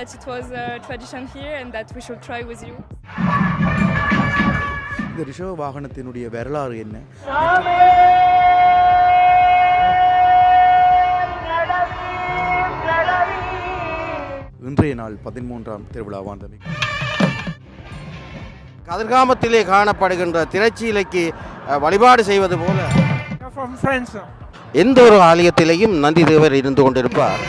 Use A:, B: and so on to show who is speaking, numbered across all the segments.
A: that it was a tradition here and that we should try with you.
B: இந்த ரிஷப வாகனத்தினுடைய வரலாறு என்ன இன்றைய நாள் பதிமூன்றாம் திருவிழாவான் தமிழ்
C: கதிர்காமத்திலே காணப்படுகின்ற திரைச்சீலைக்கு வழிபாடு செய்வது போல
D: from France.
C: எந்த ஒரு ஆலயத்திலேயும் நந்தி தேவர் இருந்து கொண்டிருப்பார்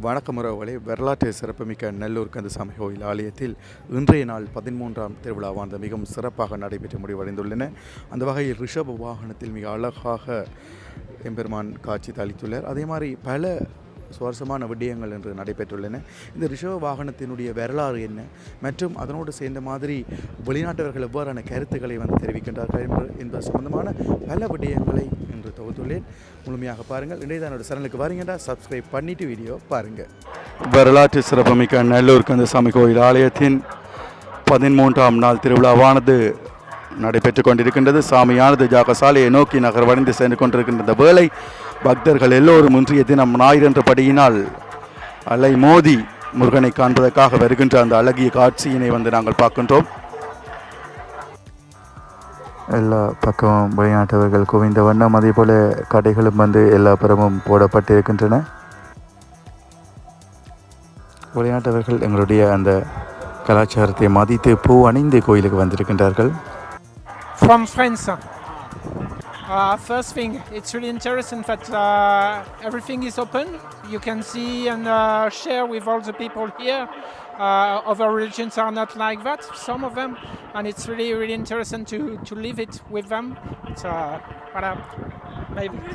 B: வணக்கம் உறவுகளே. வரலாற்று சிறப்புமிக்க நல்லூர் கந்தசாமி கோயில் ஆலயத்தில் இன்றைய நாள் பதிமூன்றாம் திருவிழாவானது மிகவும் சிறப்பாக நடைபெற்று முடிவடைந்துள்ளன. அந்த வகையில் ரிஷப வாகனத்தில் மிக அழகாக எம்பெருமான் காட்சி தளித்துள்ளார் அதே மாதிரி பல சுவாரஸ்யமான விடயங்கள் என்று நடைபெற்றுள்ளன. இந்த ரிஷப வாகனத்தினுடைய வரலாறு என்ன? மற்றும் அதனோடு சேர்ந்த மாதிரி வெளிநாட்டவர்கள் எவ்வாறான கருத்துக்களை வந்து தெரிவிக்கின்றார்கள் என்பது சம்பந்தமான பல விடயங்களை தொகுத்துள்ளேன். முழுமையாக பாருங்கள். இணையதானோட சேனலுக்கு வாரீங்கடா சப்ஸ்கிரைப் பண்ணிட்டு வீடியோ பாருங்கள். வரலாற்று சிறப்புமிக்க நல்லூர் கந்தசாமி கோயில் ஆலயத்தின் பதிமூன்றாம் நாள் திருவிழாவானது நடைபெற்று கொண்டிருக்கின்றது. சாமியானது ஜாகசாலையை நோக்கி நகர்வடைந்து சென்று கொண்டிருக்கின்ற வேளை பக்தர்கள் எல்லோரும் இன்றைய தினம் ஞாயிறென்ற படியினால் அலை மோதி முருகனை காண்பதற்காக வருகின்ற அந்த அழகிய காட்சியினை வந்து நாங்கள் பார்க்கின்றோம். எல்லா பக்கமும் வெளிநாட்டவர்கள் குவிந்த வண்ணம் அதே போல கடைகளும் வந்து எல்லா புறமும் போடப்பட்டிருக்கின்றன வெளிநாட்டவர்கள் எங்களுடைய அந்த கலாச்சாரத்தை மதித்து பூ அணிந்து கோயிலுக்கு வந்திருக்கின்றார்கள்
D: From France. Uh, first thing, it's really interesting that uh, everything is open. You can see and uh, share with all the people here. Uh, other religions are not like that, some of them, and it's really, really interesting to, to live it with them. So, voilà, uh, uh, maybe.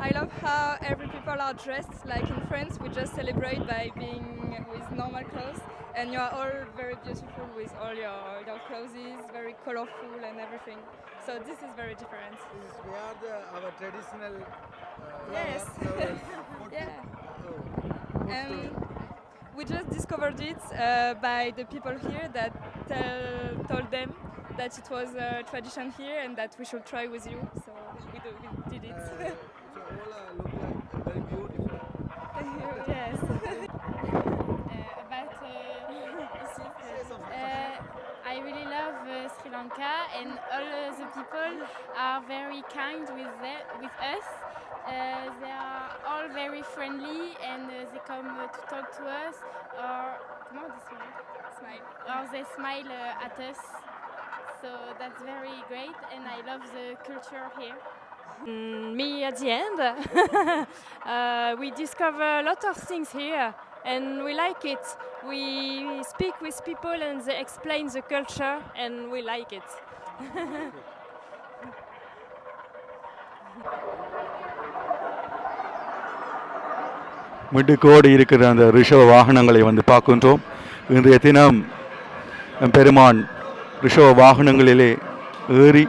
A: I love how every people are dressed. Like in France, we just celebrate by being with normal clothes, and you are all very beautiful with all your your clothes, very colorful and everything. So this is very different. We are our traditional. Uh, yes. yeah. And we just discovered it uh, by the people here that tell, told them that it was a tradition here and that we should try with you. So we, do, we did it. yes.
E: about uh, uh, I really love uh, Sri Lanka and all uh, the people are very kind with the- with us. Uh, they are all very friendly and uh, they come uh, to talk to us or comment on smile?
A: Smile.
E: or they smile uh, at us. So that's very great and I love the culture here.
A: Mm, me at the end. uh, we discover a lot of things here and we like it. We speak with people and they explain the culture and we like it.
B: மிடுக்கோடு இருக்கிற அந்த ரிஷவ வாகனங்களை வந்து பார்க்கின்றோம். இன்றைய தினம் பெருமான் ரிஷவ வாகனங்களிலே ஏறி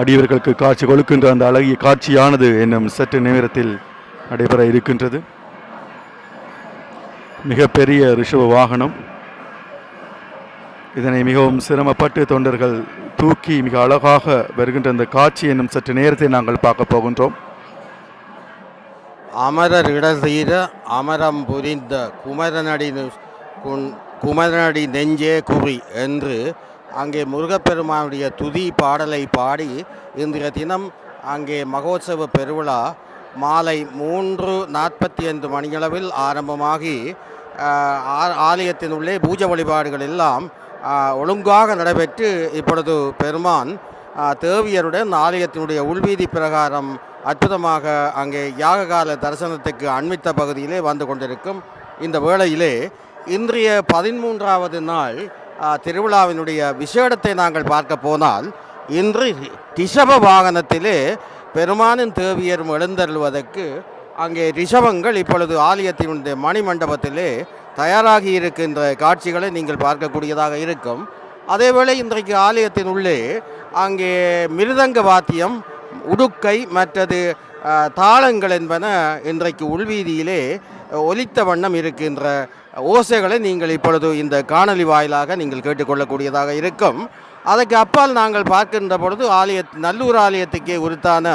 B: அடியவர்களுக்கு காட்சி கொடுக்கின்ற அந்த அழகிய காட்சியானது என்னும் சற்று நேரத்தில் நடைபெற இருக்கின்றது. மிகப்பெரிய ரிஷவ வாகனம். இதனை மிகவும் சிரமப்பட்டு தொண்டர்கள் தூக்கி மிக அழகாக வருகின்ற அந்த காட்சி என்னும் சற்று நேரத்தை நாங்கள் பார்க்க போகின்றோம்.
C: அமரர் இடசீர அமரம் புரிந்த குமரனடி குமரனடி நெஞ்சே குறி என்று அங்கே முருகப்பெருமானுடைய துதி பாடலை பாடி இன்றைய தினம் அங்கே மகோத்சவ பெருவிழா மாலை மூன்று நாற்பத்தி ஐந்து மணியளவில் ஆரம்பமாகி ஆலயத்தின் ஆ- ஆலயத்தினுள்ளே பூஜை வழிபாடுகள் எல்லாம் ஒழுங்காக நடைபெற்று இப்பொழுது பெருமான் தேவியருடன் ஆலயத்தினுடைய உள்வீதி பிரகாரம் அற்புதமாக அங்கே யாககால தரிசனத்துக்கு அண்மித்த பகுதியிலே வந்து கொண்டிருக்கும் இந்த வேளையிலே இன்றைய பதிமூன்றாவது நாள் திருவிழாவினுடைய விசேடத்தை நாங்கள் பார்க்க போனால் இன்று ரிஷப வாகனத்திலே பெருமானின் தேவியரும் எழுந்தருள்வதற்கு அங்கே ரிஷபங்கள் இப்பொழுது ஆலயத்தினுடைய மணிமண்டபத்திலே தயாராகி இருக்கின்ற காட்சிகளை நீங்கள் பார்க்கக்கூடியதாக இருக்கும். அதேவேளை இன்றைக்கு ஆலயத்தின் உள்ளே அங்கே மிருதங்க வாத்தியம் உடுக்கை மற்றது தாளங்கள் என்பன இன்றைக்கு உள்வீதியிலே ஒலித்த வண்ணம் இருக்கின்ற ஓசைகளை நீங்கள் இப்பொழுது இந்த காணொலி வாயிலாக நீங்கள் கேட்டுக்கொள்ளக்கூடியதாக இருக்கும். அதற்கு அப்பால் நாங்கள் பார்க்கின்ற பொழுது ஆலய நல்லூர் ஆலயத்துக்கே உரித்தான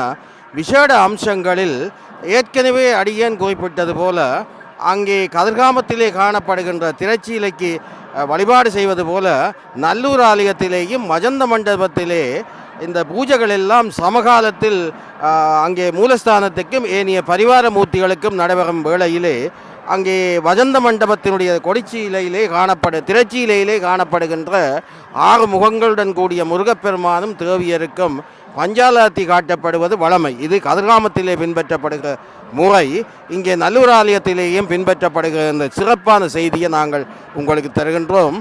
C: விசேட அம்சங்களில் ஏற்கனவே அடியேன் குறிப்பிட்டது போல அங்கே கதிர்காமத்திலே காணப்படுகின்ற திரைச்சீலைக்கு வழிபாடு செய்வது போல நல்லூர் ஆலயத்திலேயும் மஜந்த மண்டபத்திலே இந்த பூஜைகள் எல்லாம் சமகாலத்தில் அங்கே மூலஸ்தானத்துக்கும் ஏனைய பரிவார மூர்த்திகளுக்கும் நடைபெறும் வேளையிலே அங்கே வஜந்த மண்டபத்தினுடைய கொடிச்சீலையிலே காணப்படு திரைச்சீலையிலே காணப்படுகின்ற ஆறு முகங்களுடன் கூடிய முருகப்பெருமானும் தேவியருக்கும் பஞ்சாலாத்தி காட்டப்படுவது வளமை. இது கதிர்காமத்திலே பின்பற்றப்படுகிற முறை. இங்கே நல்லூர் ஆலயத்திலேயும் பின்பற்றப்படுகிற இந்த சிறப்பான செய்தியை நாங்கள் உங்களுக்கு தருகின்றோம்.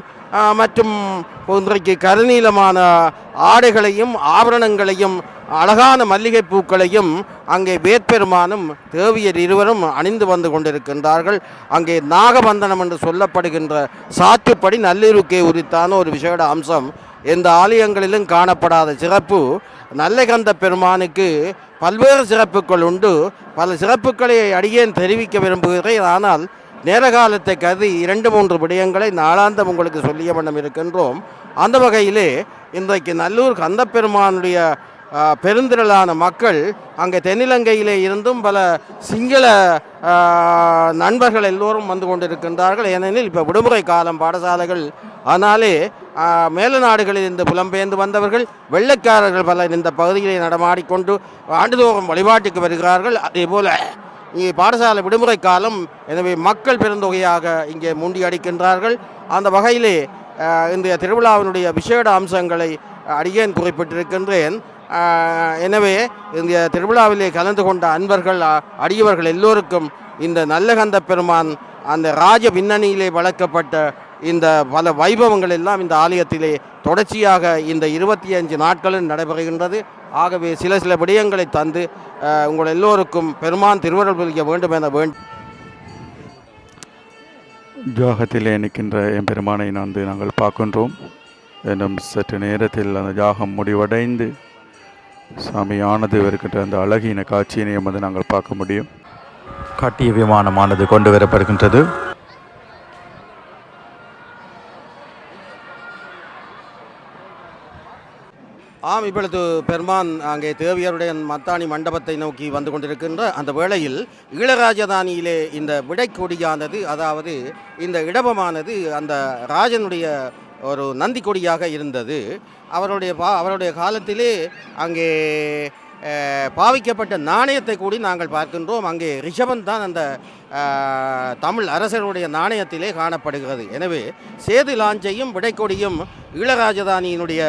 C: மற்றும் இன்றைக்கு கருநீலமான ஆடைகளையும் ஆபரணங்களையும் அழகான மல்லிகை பூக்களையும் அங்கே வேட்பெருமானும் தேவியர் இருவரும் அணிந்து வந்து கொண்டிருக்கின்றார்கள். அங்கே நாகபந்தனம் என்று சொல்லப்படுகின்ற சாற்றுப்படி நல்லிருக்கே உரித்தான ஒரு விசேட அம்சம். எந்த ஆலயங்களிலும் காணப்படாத சிறப்பு. நல்லகந்த பெருமானுக்கு பல்வேறு சிறப்புகள் உண்டு. பல சிறப்புகளை அடியேன் தெரிவிக்க விரும்புகிறேன். ஆனால் நேர காலத்தை கருதி இரண்டு மூன்று விடயங்களை நாளாந்தம் உங்களுக்கு சொல்லிய வண்ணம் இருக்கின்றோம். அந்த வகையிலே இன்றைக்கு நல்லூர் கந்தப்பெருமானுடைய பெருந்திரளான மக்கள் அங்கே தென்னிலங்கையிலே இருந்தும் பல சிங்கள நண்பர்கள் எல்லோரும் வந்து கொண்டிருக்கின்றார்கள். ஏனெனில் இப்போ விடுமுறை காலம் பாடசாலைகள். ஆனாலே மேல நாடுகளில் இருந்து புலம்பெயர்ந்து வந்தவர்கள் வெள்ளைக்காரர்கள் பலர் இந்த பகுதியிலே நடமாடிக்கொண்டு ஆண்டுதோறும் வழிபாட்டுக்கு வருகிறார்கள். அதேபோல் இங்கே பாடசாலை விடுமுறை காலம் எனவே மக்கள் பெருந்தொகையாக இங்கே முண்டி அடிக்கின்றார்கள். அந்த வகையிலே அஹ், இன்றைய திருவிழாவினுடைய விசேட அம்சங்களை அடியேன் குறிப்பிட்டிருக்கின்றேன். எனவே இந்த திருவிழாவிலே கலந்து கொண்ட அன்பர்கள் அடியவர்கள் எல்லோருக்கும் இந்த நல்லகந்த பெருமான் அந்த ராஜ பின்னணியிலே வளர்க்கப்பட்ட இந்த பல வைபவங்கள் எல்லாம் இந்த ஆலயத்திலே தொடர்ச்சியாக இந்த இருபத்தி அஞ்சு நாட்களும் நடைபெறுகின்றது. ஆகவே சில சில விடயங்களை தந்து உங்கள் எல்லோருக்கும் பெருமான் திருவருள் புரிய வேண்டும் என வேண்டும்
B: ஜாகத்திலே நிற்கின்ற எம்பெருமானை வந்து நாங்கள் பார்க்கின்றோம். இன்னும் சற்று நேரத்தில் அந்த ஜாகம் முடிவடைந்து சாமியானது இருக்கின்ற அந்த அழகின காட்சியினையும் வந்து நாங்கள் பார்க்க முடியும். காட்டிய விமானமானது கொண்டு வரப்படுகின்றது.
C: ஆம் இப்பொழுது பெருமான் அங்கே தேவியருடைய மத்தானி மண்டபத்தை நோக்கி வந்து கொண்டிருக்கின்ற அந்த வேளையில் ஈழராஜதானியிலே இந்த விடைக்கொடியானது அதாவது இந்த இடபமானது அந்த ராஜனுடைய ஒரு நந்தி கொடியாக இருந்தது. அவருடைய பா அவருடைய காலத்திலே அங்கே பாவிக்கப்பட்ட நாணயத்தை கூடி நாங்கள் பார்க்கின்றோம். அங்கே ரிஷபன் தான் அந்த தமிழ் அரசருடைய நாணயத்திலே காணப்படுகிறது. எனவே சேது லாஞ்சையும் விடைக்கொடியும் ஈழராஜதானியினுடைய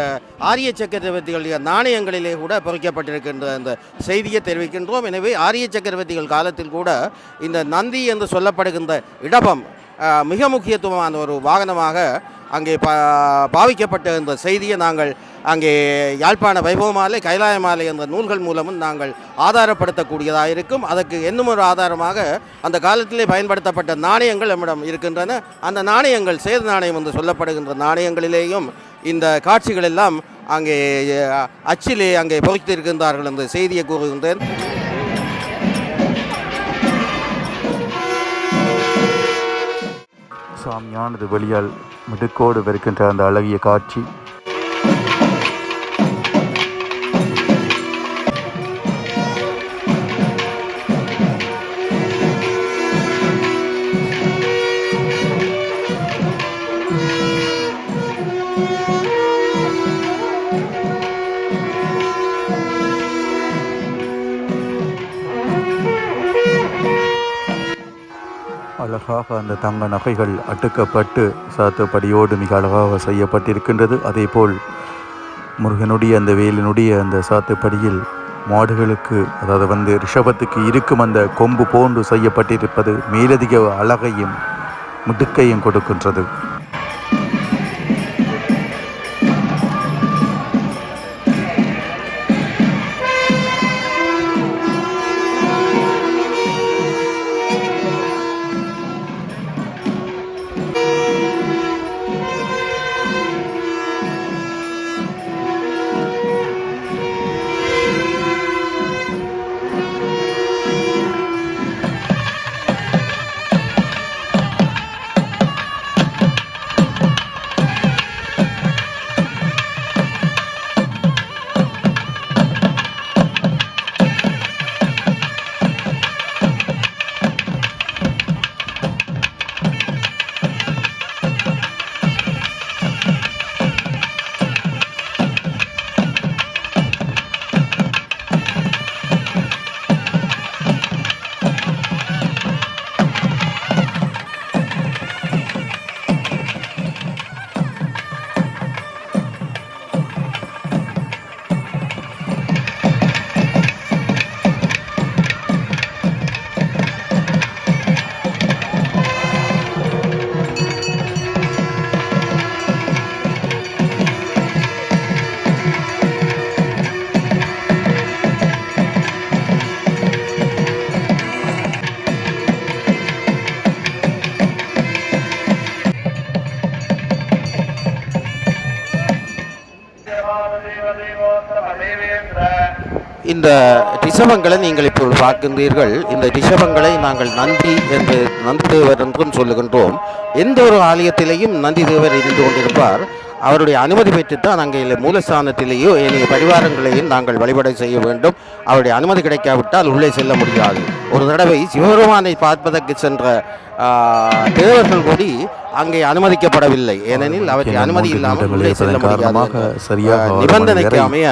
C: ஆரிய சக்கரவர்த்திகளுடைய நாணயங்களிலே கூட பொறிக்கப்பட்டிருக்கின்ற அந்த செய்தியை தெரிவிக்கின்றோம். எனவே ஆரிய சக்கரவர்த்திகள் காலத்தில் கூட இந்த நந்தி என்று சொல்லப்படுகின்ற இடபம் மிக முக்கியத்துவமான ஒரு வாகனமாக அங்கே பா பாவிக்கப்பட்ட இந்த செய்தியை நாங்கள் அங்கே யாழ்ப்பாண வைபவமாலை கைலாயமாலை கைலாய மாலை என்ற நூல்கள் மூலமும் நாங்கள் ஆதாரப்படுத்தக்கூடியதாக இருக்கும். அதற்கு இன்னும் ஒரு ஆதாரமாக அந்த காலத்திலே பயன்படுத்தப்பட்ட நாணயங்கள் நம்மிடம் இருக்கின்றன. அந்த நாணயங்கள் சேது நாணயம் என்று சொல்லப்படுகின்ற நாணயங்களிலேயும் இந்த காட்சிகள் எல்லாம் அங்கே அச்சிலே அங்கே பொறித்து இருக்கின்றார்கள் என்ற செய்தியை கூறுகின்றேன்.
B: சாமியானது வெளியால் மிடுக்கோடு வருகின்ற அந்த அழகிய காட்சி. அழகாக அந்த தங்க நகைகள் அட்டுக்கப்பட்டு சாத்தப்படியோடு மிக அழகாக செய்யப்பட்டிருக்கின்றது. அதேபோல் முருகனுடைய அந்த வேலினுடைய அந்த சாத்துப்படியில் மாடுகளுக்கு அதாவது வந்து ரிஷபத்துக்கு இருக்கும் அந்த கொம்பு போன்று செய்யப்பட்டிருப்பது மேலதிக அழகையும் முடுக்கையும் கொடுக்கின்றது.
C: இந்த ரிஷபங்களை நீங்கள் இப்பொழுது பார்க்கின்றீர்கள். இந்த ரிஷபங்களை நாங்கள் நந்தி என்று நந்தி தேவர் என்றும் சொல்லுகின்றோம். எந்த ஒரு ஆலயத்திலேயும் நந்தி தேவர் இருந்து கொண்டிருப்பார். அவருடைய அனுமதி பெற்றுத்தான் அங்கே மூலஸ்தானத்திலேயோ ஏனைய பரிவாரங்களையும் நாங்கள் வழிபாடு செய்ய வேண்டும். அவருடைய அனுமதி கிடைக்காவிட்டால் உள்ளே செல்ல முடியாது. ஒரு தடவை சிவபெருமானை பார்ப்பதற்கு சென்ற தேவர்கள் கூடி அங்கே அனுமதிக்கப்படவில்லை. ஏனெனில் அவருக்கு அனுமதி இல்லாமல் உள்ளே செல்ல முடியாது. நிபந்தனைக்கு அமைய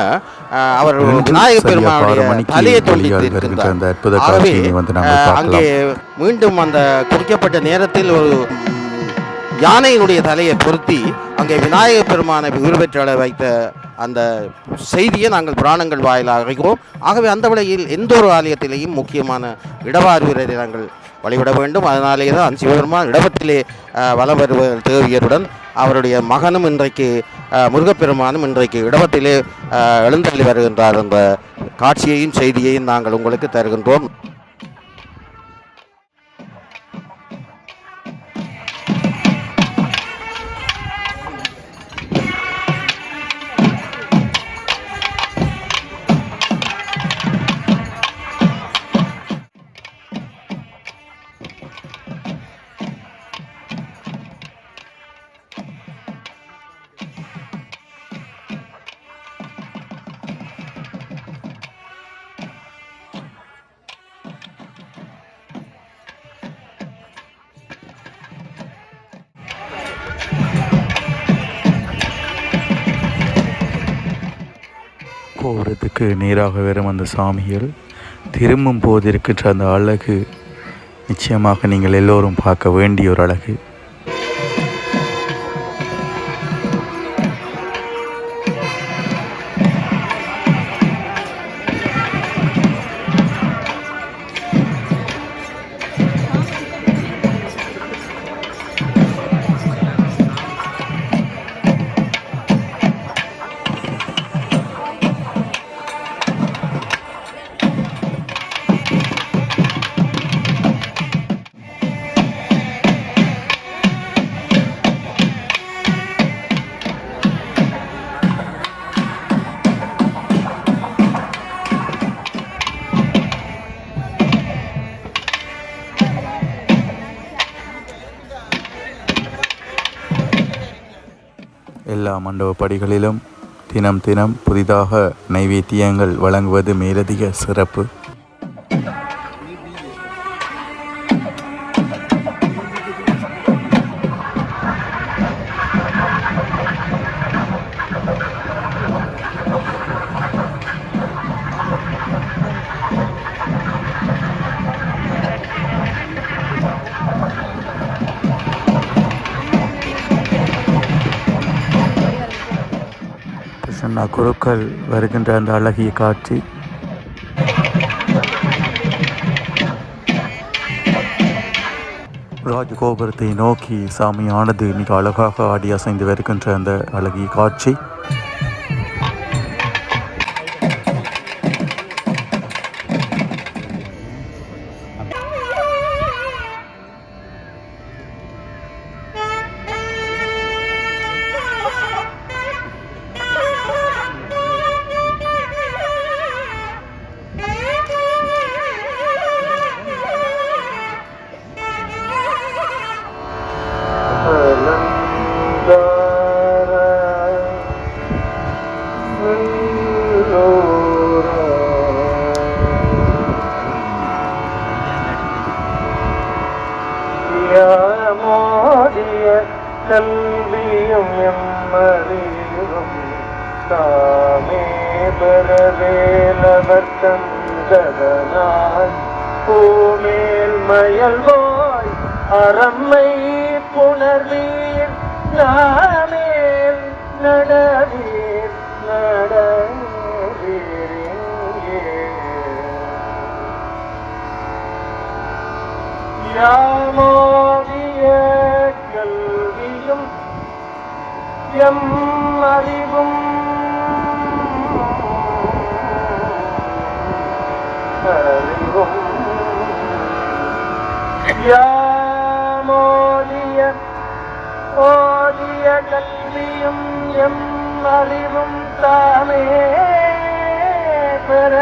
C: அவர் விநாயக பெருமானுடைய தலையை தொண்டித்திருக்கின்றார் ஆகவே அங்கே மீண்டும் அந்த குறிக்கப்பட்ட நேரத்தில் ஒரு யானையினுடைய தலையை பொருத்தி அங்கே விநாயகப் பெருமானை உருவெற்ற வைத்த அந்த செய்தியை நாங்கள் புராணங்கள் வாயிலாக அறிகிறோம். ஆகவே அந்த வழியில் எந்த ஒரு ஆலயத்திலேயும் முக்கியமான இடவாறுவீரரை நாங்கள் வழிபட வேண்டும். அதனாலே தான் சிவபெருமான் இடபத்திலே வலம் வருவர் தேவியருடன் அவருடைய மகனும் இன்றைக்கு முருகப்பெருமானும் இன்றைக்கு இடபத்திலே எழுந்தள்ளி வருகின்றார் என்ற காட்சியையும் செய்தியையும் நாங்கள் உங்களுக்கு தருகின்றோம்.
B: போகிறதுக்கு நேராக வரும் அந்த சாமிகள். திரும்பும் போது இருக்கின்ற அந்த அழகு நிச்சயமாக நீங்கள் எல்லோரும் பார்க்க வேண்டிய ஒரு அழகு. எல்லா மண்டப படிகளிலும் தினம் தினம் புதிதாக நைவேத்தியங்கள் வழங்குவது மேலதிக சிறப்பு. வருகின்ற அந்த அழகிய காட்சி. ராஜகோபுரத்தை நோக்கி சாமியானது மிக அழகாக ஆடி அசைந்து வருகின்ற அந்த அழகிய காட்சி.
F: கல்வியும் எம்மறியும். தாமே பெறவேலவர் தந்ததனாய் பூமேல் மயல்வாய் அறம்மை புணர்வீர். நாமேல் நடவீர் நடவீர் யாமோ സത്യം അറിവും. അറിവും. യാമോദിയ ഓദിയ കൽവിയും എം അറിവും താമേ പെര.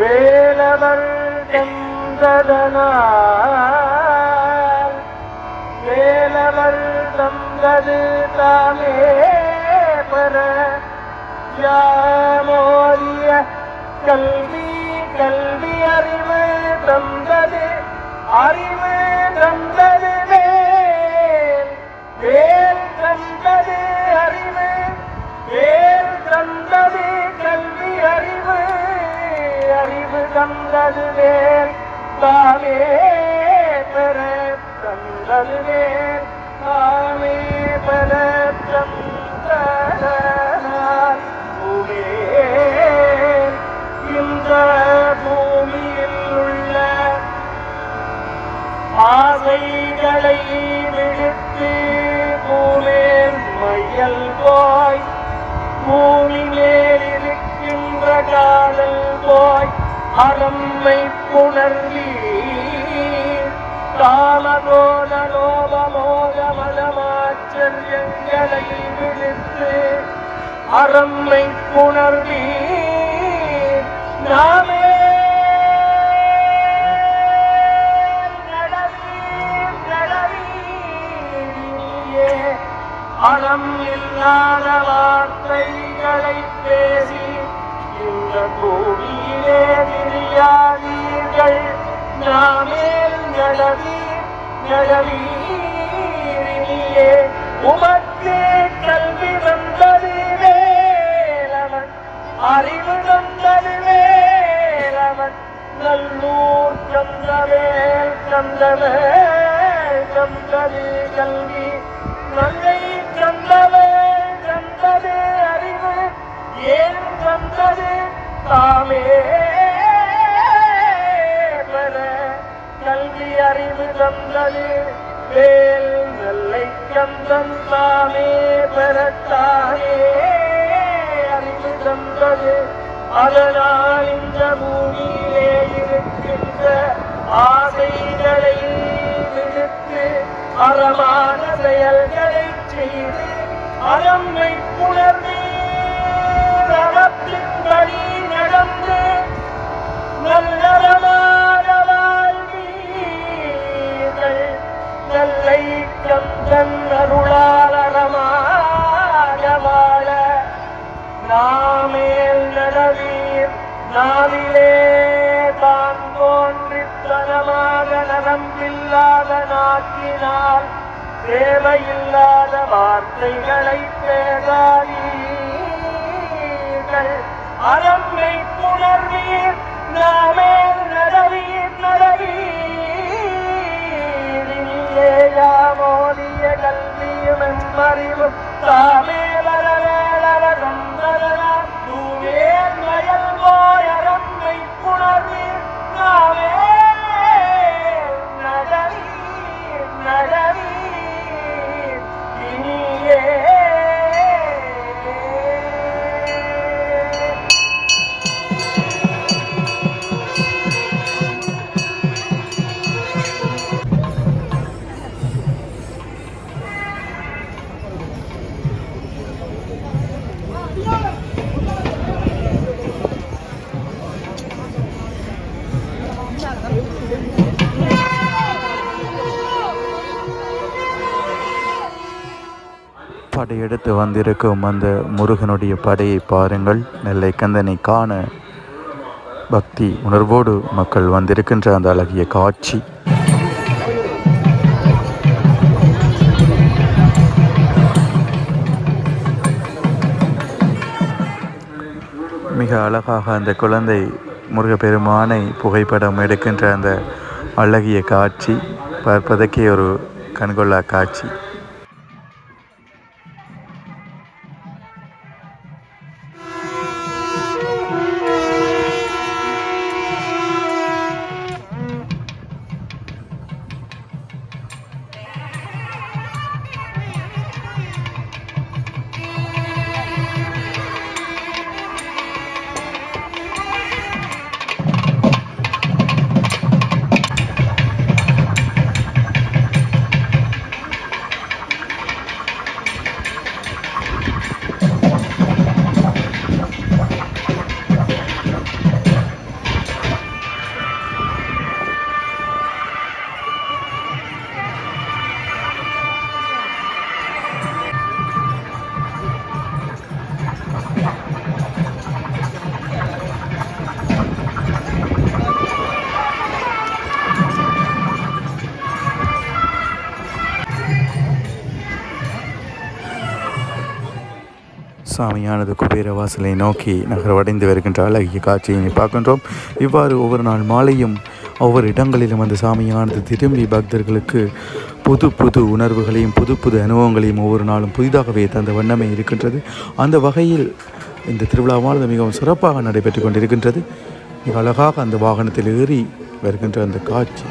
F: വേലവർ ചന്ദ്രനാ വേലവർ ചന്ദ്ര தந்தது தாமே பெற. யாமோரிய கல்வி கல்வி அறிவு தந்தது அறிவு தந்தது வேல் வேல் தந்தது அறிவு வேல் தந்தது கல்வி அறிவு அறிவு தந்தது வேல் தாமே பெற தந்தது வேல் தாமே இருக்கின்ற போய் அறம்மை புணர்வி. காமகோல லோபமோக மதமாச்சரியங்களை விடுத்து அறம்மை புணர்வி. நாமே நடவீர், அறம் இல்லாதவ பூமியிலே திரியாதீர்கள். நாமேல் நடவி நடவீரினியே. உமக்கே கல்வி வந்தது வேலவன். அறிவு வந்தது வேலவன். நல்லூர் சந்தவேல் சந்தவேல் சந்தது கல்வி. நல்லை சந்தவேல் சந்தது அறிவு. ஏன் தந்தது தாமே கல்வி அறிவு தந்தது. வேல் நல்லை கந்தன் தாமே பெறத்தானே அறிவு தந்தது. அதனால் இந்த பூமியிலே இருக்கின்ற ஆசைகளை விடுத்து அறமான செயல்களை செய்து அறம்மை புணர்ந்து அறத்தின்படி நடந்து நல்லறமாக வாழ்வீர்கள். நல்லை கந்தன் அருளாளரமாக வாழ. நாமேல் நடவீர் நாவிலே தான் தோன்றித்தனமாக நரம்பில்லாத நாட்டினால் தேவையில்லாத வார்த்தைகளை பேசாதீர்கள் அறம் புணர்வீர் நாமே
B: படையெடுத்து வந்திருக்கும் அந்த முருகனுடைய படையை பாருங்கள். நெல்லை கந்தனை காண பக்தி உணர்வோடு மக்கள் வந்திருக்கின்ற அந்த அழகிய காட்சி. மிக அழகாக அந்த குழந்தை முருகப்பெருமானை புகைப்படம் எடுக்கின்ற அந்த அழகிய காட்சி. பார்ப்பதற்கே ஒரு கண்கொள்ளா காட்சி. சாமியானது குபேர வாசலை நோக்கி நகர்வடைந்து வருகின்ற அழகிய காட்சியினை பார்க்கின்றோம். இவ்வாறு ஒவ்வொரு நாள் மாலையும் ஒவ்வொரு இடங்களிலும் அந்த சாமியானது திரும்பி பக்தர்களுக்கு புது புது உணர்வுகளையும் புது புது அனுபவங்களையும் ஒவ்வொரு நாளும் புதிதாகவே தந்த வண்ணமே இருக்கின்றது. அந்த வகையில் இந்த திருவிழாவானது மிகவும் சிறப்பாக நடைபெற்று கொண்டிருக்கின்றது. மிக அழகாக அந்த வாகனத்தில் ஏறி வருகின்ற அந்த காட்சி.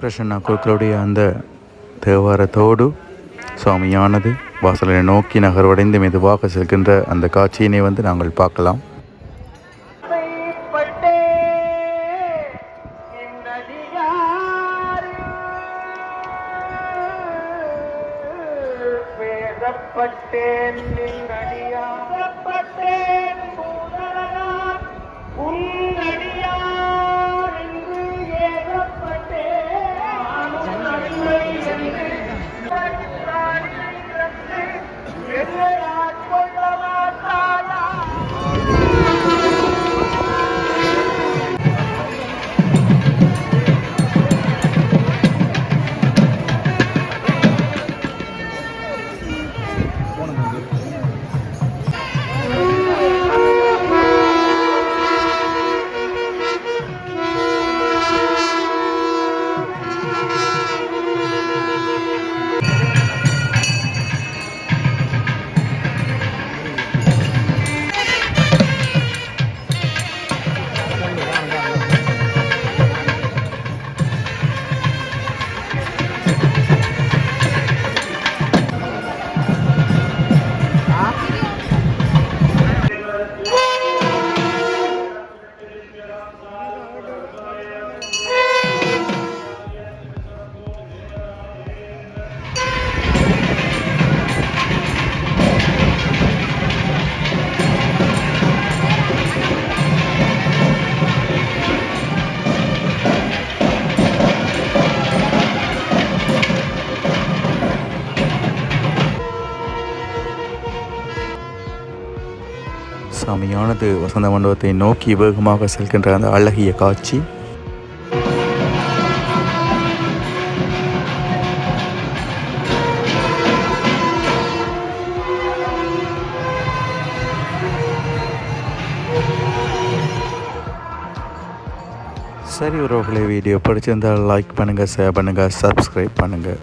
B: பிரசன்னா குழுக்களுடைய அந்த தேவாரத்தோடு சுவாமியானது வாசலை நோக்கி நகர்வடைந்து மெதுவாக செல்கின்ற அந்த காட்சியினை வந்து நாங்கள் பார்க்கலாம். அமையானது வசந்த மண்டபத்தை நோக்கி வேகமாக செல்கின்ற அந்த அழகிய காட்சி. சரி உறவுகளை வீடியோ பிடிச்சிருந்தால் லைக் பண்ணுங்கள் ஷேர் பண்ணுங்கள் சப்ஸ்கிரைப் பண்ணுங்கள்